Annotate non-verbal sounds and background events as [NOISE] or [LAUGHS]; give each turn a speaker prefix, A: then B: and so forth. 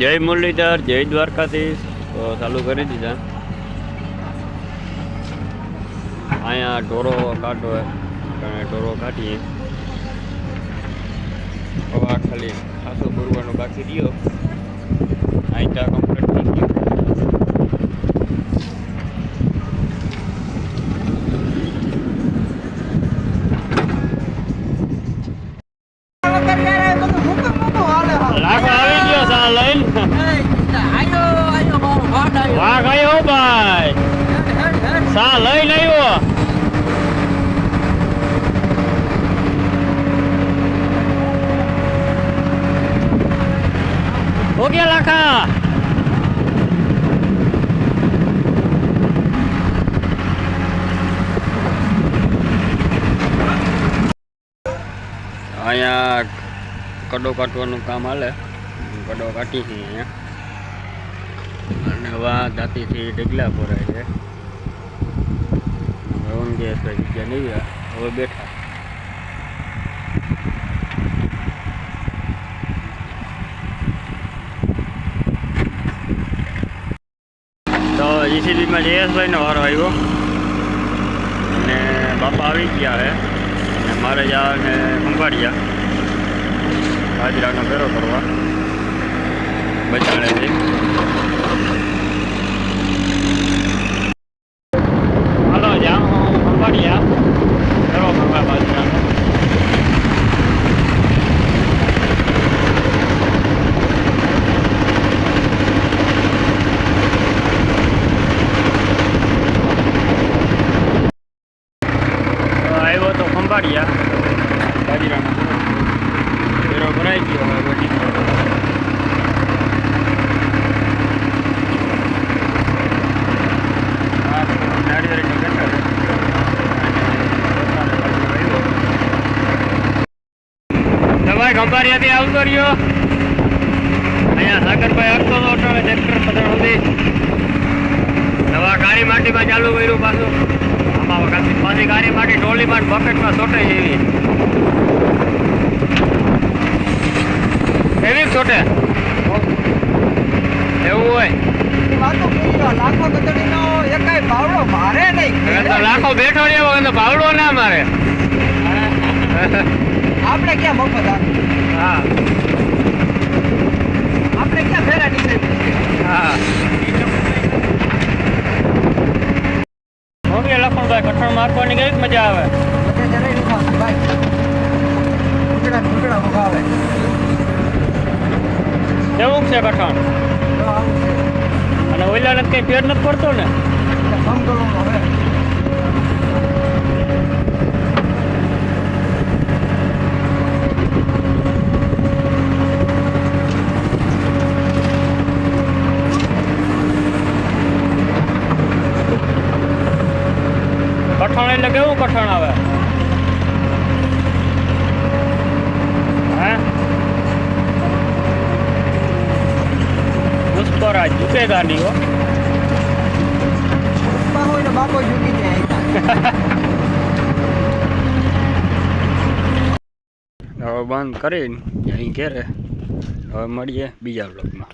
A: જય મુરલીધર, જય દ્વારકાધીશ. તો ચાલુ કરી દીધા. અહીંયા ઢોરો કાઢો ઢોરો કાઢીએ. હવે ખાલી ખાસો ભરવાનો બાકી રહ્યો. અહીં ચા કમ્પ્લીટ થઈ ગયું લાખો આવી ગયો સા લઈને વાઘ આવ્યો સા લઈને આવ્યો ઓકે લાખા. અહીંયા કડો કાઢવાનું કામ હાલે. કડો કાઢી છે અહીંયા. અને વા દાંતીથી ડગલા પોરાય છે. હવે ઊંઘે તો જગ્યા નહીં ગયા હવે બેઠા. તો જીસીબીમાં જયેશભાઈનો વારો આવ્યો. અને બાપા આવી ગયા હવે. અને મારે જવાને સંભાળ્યા હાજરાનો ફેરો કરવા. બચાડે હાલો જામ સંભાળ્યા ફેરો કરવા બાજરાનો તો ખંભાળિયા બાજરાનો ફેરો ભરાઈ ગયો હવે તમારે ખંભાળિયાથી આવતો રહ્યો. વખત ગાડી માટી ટોલીમાં બકેટમાં સોટે જેવી. એવી સોટે એવું હોય. હવે તો લાખો બેઠો રહ્યો હવે તો ભાવડો ના મારે. [LAUGHS]
B: આપણે ક્યાં મફત?
A: હા
B: આપણે ક્યાં ફેરા નીકળી
A: હા ઓકે લખણભાઈ મારવાની કંઈક મજા આવે. કેવું છે કઠણ. અને ઓઈલાને કઈ ફેર નથી પડતો ને? એટલે કેવું કઠણ આવે? હે? પુષ્પરાજ ઝુકેગા નહીં હો.
B: પપ્પા હોય ને બાપો ઝૂકી જાય
A: હવે બંધ કરીને અહીં ઘેરે. હવે મળીએ બીજા બ્લોગમાં